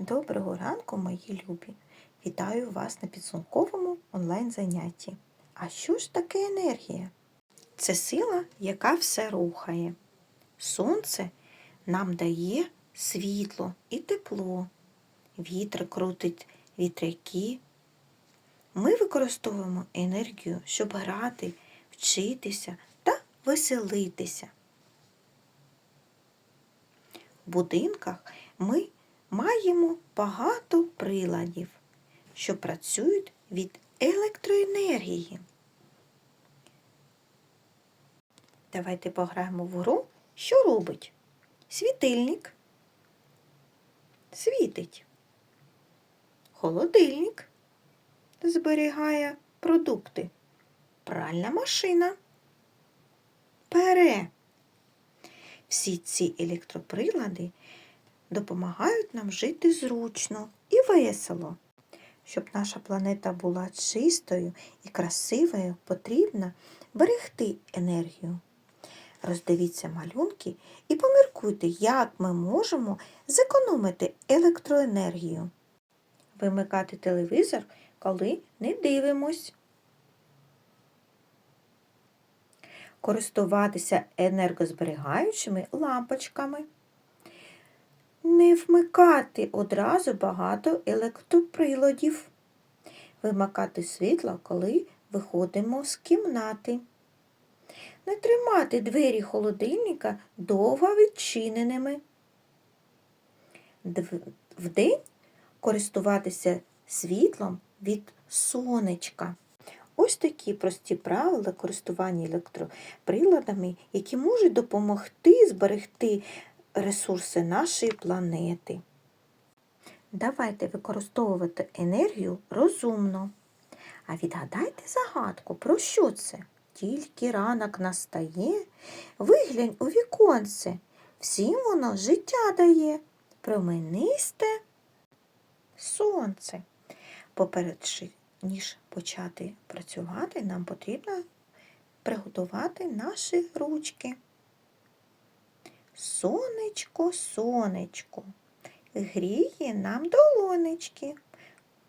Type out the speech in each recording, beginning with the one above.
Доброго ранку, мої любі! Вітаю вас на підсумковому онлайн-занятті. А що ж таке енергія? Це сила, яка все рухає. Сонце нам дає світло і тепло. Вітер крутить вітряки. Ми використовуємо енергію, щоб грати, вчитися та веселитися. В будинках ми маємо багато приладів, що працюють від електроенергії. Давайте пограємо в гру, що робить світильник. Світить. Холодильник зберігає продукти. Пральна машина пере. Всі ці електроприлади допомагають нам жити зручно і весело. Щоб наша планета була чистою і красивою, потрібно берегти енергію. Роздивіться малюнки і поміркуйте, як ми можемо зекономити електроенергію. Вимикати телевізор, коли не дивимось. Користуватися енергозберігаючими лампочками не вмикати одразу багато електроприладів, вимикати світло, коли виходимо з кімнати, не тримати двері холодильника довго відчиненими. Вдень користуватися світлом від сонечка. Ось такі прості правила користування електроприладами, які можуть допомогти зберегти ресурси нашої планети. Давайте використовувати енергію розумно. А відгадайте загадку, про що це? Тільки ранок настає, виглянь у віконце, всім воно життя дає, променисте сонце. Поперед ніж почати працювати, нам потрібно приготувати наші ручки. Сонечко, сонечко, гріє нам долонечки.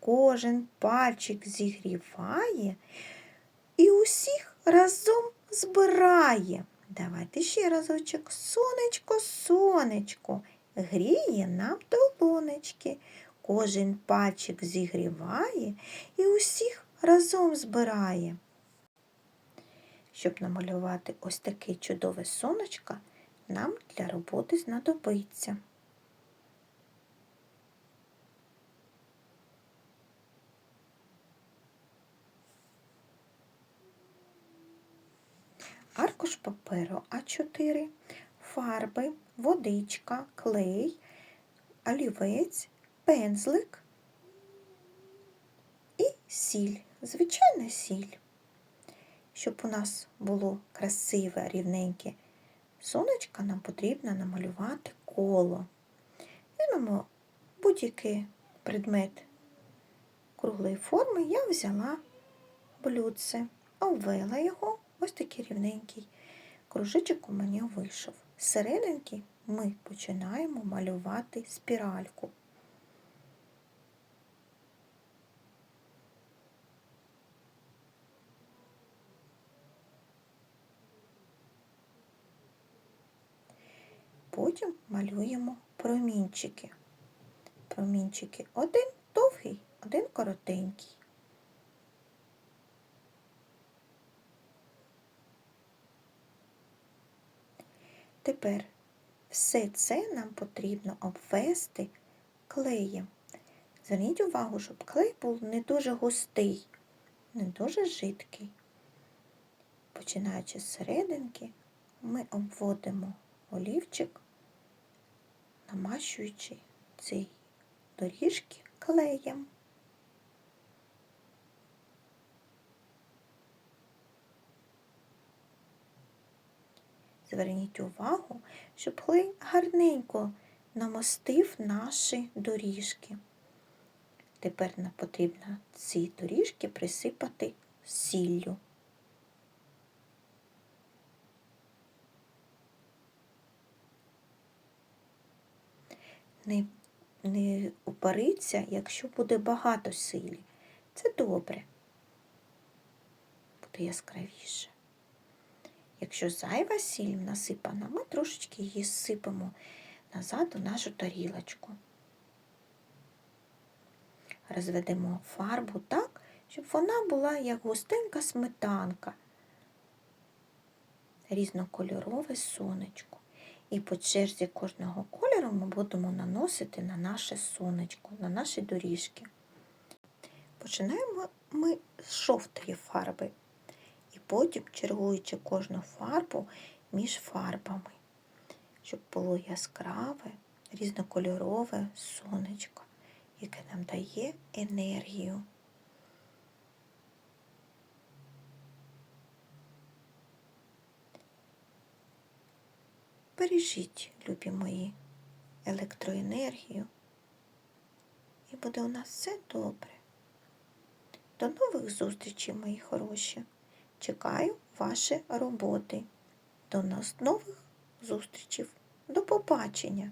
Кожен пальчик зігріває і усіх разом збирає. Давайте ще разочок. Сонечко, сонечко, гріє нам долонечки. Кожен пальчик зігріває і усіх разом збирає. Щоб намалювати ось таке чудове сонечко, нам для роботи знадобиться. Аркуш паперу А4, фарби, водичка, клей, олівець, пензлик і сіль, звичайна сіль. Щоб у нас було красиве, рівненьке сонечка, нам потрібно намалювати коло. Візьмемо будь-який предмет круглої форми, я взяла блюдце, обвела його, ось такий рівненький кружечок у мене вийшов. Серединки ми починаємо малювати спіральку. Потім малюємо промінчики. Промінчики один довгий, один коротенький. Тепер все це нам потрібно обвести клеєм. Зверніть увагу, щоб клей був не дуже густий, не дуже жидкий. Починаючи з серединки, ми обводимо олівчик, намащуючи ці доріжки клеєм. Зверніть увагу, щоб клей гарненько намостив наші доріжки. Тепер нам потрібно ці доріжки присипати сіллю. Не не упариться, якщо буде багато силі. Це добре. Буде яскравіше. Якщо зайва сіль насипана, ми трошечки її сипемо назад у нашу тарілочку. Розведемо фарбу так, щоб вона була як густенька сметанка, різнокольорове сонечко. І по черзі кожного кольору ми будемо наносити на наше сонечко, на наші доріжки. Починаємо ми з жовтої фарби. І потім чергуючи кожну фарбу між фарбами, щоб було яскраве, різнокольорове сонечко, яке нам дає енергію. Бережіть, любі мої, електроенергію, і буде у нас все добре. До нових зустрічей, мої хороші. Чекаю ваші роботи. До нас нових зустрічей. До побачення!